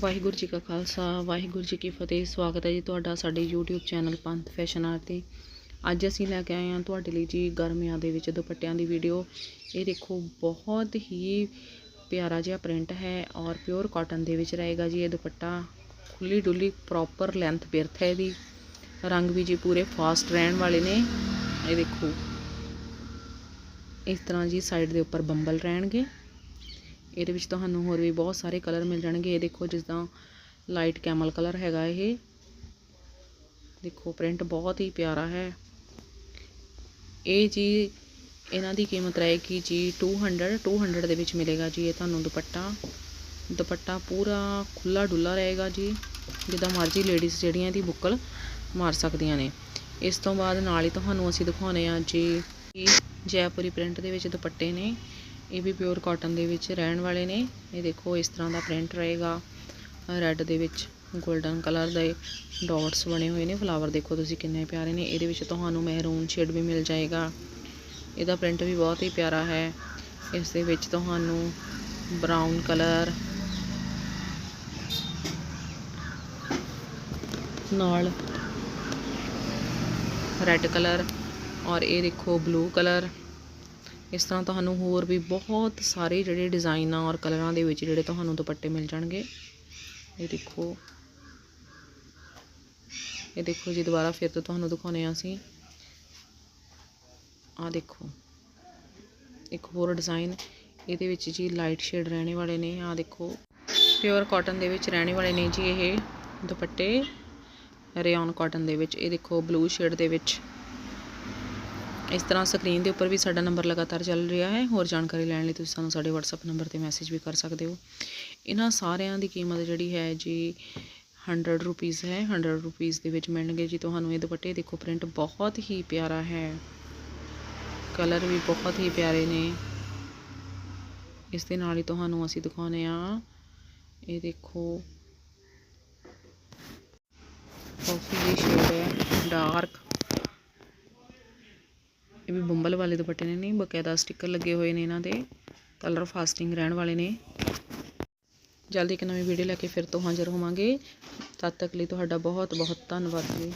ਵਾਹਿਗੁਰੂ ਜੀ ਕਾ ਖਾਲਸਾ, ਵਾਹਿਗੁਰੂ ਜੀ ਕੀ ਫਤਿਹ। ਸਵਾਗਤ ਹੈ ਜੀ ਤੁਹਾਡਾ ਸਾਡੇ YouTube ਚੈਨਲ ਪੰਥ ਫੈਸ਼ਨ ਆਰ ਤੇ। ਅੱਜ ਅਸੀਂ ਲੈ ਕੇ ਆਏ ਹਾਂ ਤੁਹਾਡੇ ਲਈ ਜੀ ਗਰਮੀਆਂ ਦੇ ਵਿੱਚ ਦੁਪੱਟਿਆਂ ਦੀ ਵੀਡੀਓ ਇਹ ਦੇਖੋ, ਬਹੁਤ ਹੀ ਪਿਆਰਾ ਜਿਹਾ ਪ੍ਰਿੰਟ ਹੈ ਔਰ ਪਿਓਰ ਕਾਟਨ ਦੇ ਵਿੱਚ ਰਹੇਗਾ ਜੀ ਇਹ ਦੁਪੱਟਾ। ਖੁੱਲੀ ਡੁੱਲੀ ਪ੍ਰੋਪਰ ਲੈਂਥ ਬਿਰਥ ਹੈ ਇਹਦੀ। ਰੰਗ ਵੀ ਜੀ ਪੂਰੇ ਫਾਸਟ ਰਹਿਣ ਵਾਲੇ ਨੇ। ਇਹ ਦੇਖੋ, ਇਸ ਤਰ੍ਹਾਂ ਜੀ ਸਾਈਡ ਦੇ ਉੱਪਰ ਬੰਬਲ ਰਹਿਣਗੇ। ਇਹਦੇ ਵਿੱਚ ਤੁਹਾਨੂੰ ਹੋਰ ਵੀ ਬਹੁਤ ਸਾਰੇ ਕਲਰ ਮਿਲ ਜਾਣਗੇ। ਇਹ ਦੇਖੋ ਜਿੱਦਾਂ ਲਾਈਟ ਕੈਮਲ ਕਲਰ ਹੈਗਾ ਇਹ। ਦੇਖੋ ਪ੍ਰਿੰਟ ਬਹੁਤ ਹੀ ਪਿਆਰਾ ਹੈ। ਇਹ ਜੀ, ਇਹਨਾਂ ਦੀ ਕੀਮਤ ਰਹੇਗੀ ਜੀ 200 200 ਦੇ ਵਿੱਚ ਮਿਲੇਗਾ ਜੀ ਇਹ ਤੁਹਾਨੂੰ ਦੁਪੱਟਾ। ਦੁਪੱਟਾ ਪੂਰਾ ਖੁੱਲਾ ਡੁੱਲਾ ਰਹੇਗਾ ਜੀ। ਜਿੱਦਾਂ ਮਰਜ਼ੀ ਲੇਡੀਜ਼ ਜਿਹੜੀਆਂ ਇਹਦੀ ਬੁੱਕਲ ਮਾਰ ਸਕਦੀਆਂ ਨੇ। ਇਸ ਤੋਂ ਬਾਅਦ ਨਾਲ ਹੀ ਤੁਹਾਨੂੰ ਅਸੀਂ ਦਿਖਾਉਨੇ ਆ ਜੀ, ਜੈਪੁਰੀ ਪ੍ਰਿੰਟ ਦੇ ਵਿੱਚ ਦੁਪੱਟੇ ਨੇ। ਇਹ ਵੀ ਪਿਓਰ ਕਾਟਨ ਦੇ ਵਿੱਚ ਰਹਿਣ ਵਾਲੇ ਨੇ। ਇਹ ਦੇਖੋ, ਇਸ ਤਰ੍ਹਾਂ ਦਾ ਪ੍ਰਿੰਟ ਰਹੇਗਾ। ਰੈੱਡ ਦੇ ਵਿੱਚ 골ਡਨ ਕਲਰ ਦੇ ਡਾਟਸ ਬਣੇ ਹੋਏ ਨੇ। ਫਲਾਵਰ ਦੇਖੋ ਤੁਸੀਂ ਕਿੰਨੇ ਪਿਆਰੇ ਨੇ। ਇਹਦੇ ਵਿੱਚ ਤੁਹਾਨੂੰ ਮਹਿਰੂਨ ਸ਼ੇਡ ਵੀ ਮਿਲ ਜਾਏਗਾ। ਇਹਦਾ ਪ੍ਰਿੰਟ ਵੀ ਬਹੁਤ ਹੀ ਪਿਆਰਾ ਹੈ। ਇਸ ਦੇ ਵਿੱਚ ਤੁਹਾਨੂੰ ਬਰਾਊਨ ਕਲਰ ਨਾਲ ਰੈੱਡ ਕਲਰ ਔਰ ਇਹ ਦੇਖੋ ਬਲੂ ਕਲਰ ਇਸ ਤਰ੍ਹਾਂ ਤੁਹਾਨੂੰ ਹੋਰ ਵੀ ਬਹੁਤ ਸਾਰੇ ਜਿਹੜੇ ਡਿਜ਼ਾਈਨਾਂ ਔਰ ਕਲਰਾਂ ਦੇ ਵਿੱਚ ਜਿਹੜੇ ਤੁਹਾਨੂੰ ਦੁਪੱਟੇ ਮਿਲ ਜਾਣਗੇ। ਇਹ ਦੇਖੋ। ਇਹ ਦੇਖੋ ਜੀ, ਦੁਬਾਰਾ ਫਿਰ ਤੋਂ ਤੁਹਾਨੂੰ ਦਿਖਾਉਨੇ ਆ ਅਸੀਂ। ਆ ਦੇਖੋ। ਇੱਕ ਹੋਰ ਡਿਜ਼ਾਈਨ, ਇਹਦੇ ਵਿੱਚ ਜੀ ਲਾਈਟ ਸ਼ੇਡ ਰਹਿਣੇ ਵਾਲੇ ਨੇ ਆ ਦੇਖੋ। ਪਿਓਰ ਕਾਟਨ ਦੇ ਵਿੱਚ ਰਹਿਣੇ ਵਾਲੇ ਨੇ ਜੀ ਇਹ ਦੁਪੱਟੇ। ਰੇਯਨ ਕਾਟਨ ਦੇ ਵਿੱਚ, ਇਹ ਦੇਖੋ ਬਲੂ ਸ਼ੇਡ ਦੇ ਵਿੱਚ। ਇਸ ਤਰ੍ਹਾਂ ਸਕਰੀਨ ਦੇ ਉੱਪਰ ਵੀ ਸਾਡਾ ਨੰਬਰ ਲਗਾਤਾਰ ਚੱਲ ਰਿਹਾ ਹੈ। ਹੋਰ ਜਾਣਕਾਰੀ ਲੈਣ ਲਈ ਤੁਸੀਂ ਸਾਨੂੰ ਸਾਡੇ WhatsApp ਨੰਬਰ ਤੇ ਮੈਸੇਜ ਵੀ ਕਰ ਸਕਦੇ ਹੋ। ਇਹਨਾਂ ਸਾਰਿਆਂ ਦੀ ਕੀਮਤ ਜਿਹੜੀ ਹੈ ਜੀ 100 ਰੁਪੀਸ ਹੈ। 100 ਰੁਪੀਸ ਦੇ ਵਿੱਚ ਮਿਲਣਗੇ ਜੀ। ਤੁਹਾਨੂੰ ਇਹ ਦੁਪੱਟੇ ਦੇਖੋ ਪ੍ਰਿੰਟ ਬਹੁਤ ਹੀ ਪਿਆਰਾ ਹੈ। ਕਲਰ ਵੀ ਬਹੁਤ ਹੀ ਪਿਆਰੇ ਨੇ। ਇਸ ਦੇ ਨਾਲ ਹੀ ਤੁਹਾਨੂੰ ਅਸੀਂ ਦਿਖਾਉਨੇ ਆ ਇਹ ਦੇਖੋ। ਕਾਫੀ ਦੀ ਸ਼ੇਡ ਹੈ। ਡਾਰਕ ਇਹ ਵੀ ਬੰਬਲ ਵਾਲੇ ਦੁਪੱਟੇ ਨੇ, ਨਹੀਂ ਬਕਾਇਦਾ ਸਟicker ਲੱਗੇ ਹੋਏ ਨੇ ਇਹਨਾਂ ਦੇ ਕਲਰ ਫਾਸਟਿੰਗ ਰਹਿਣ ਵਾਲੇ ਨੇ। ਜਲਦੀ ਇੱਕ ਨਵੀਂ ਵੀਡੀਓ ਲੈ ਕੇ ਫਿਰ ਤੋਂ ਹਾਜ਼ਰ ਹੋਵਾਂਗੇ। ਤਦ ਤੱਕ ਲਈ ਤੁਹਾਡਾ ਬਹੁਤ ਬਹੁਤ ਧੰਨਵਾਦ ਜੀ।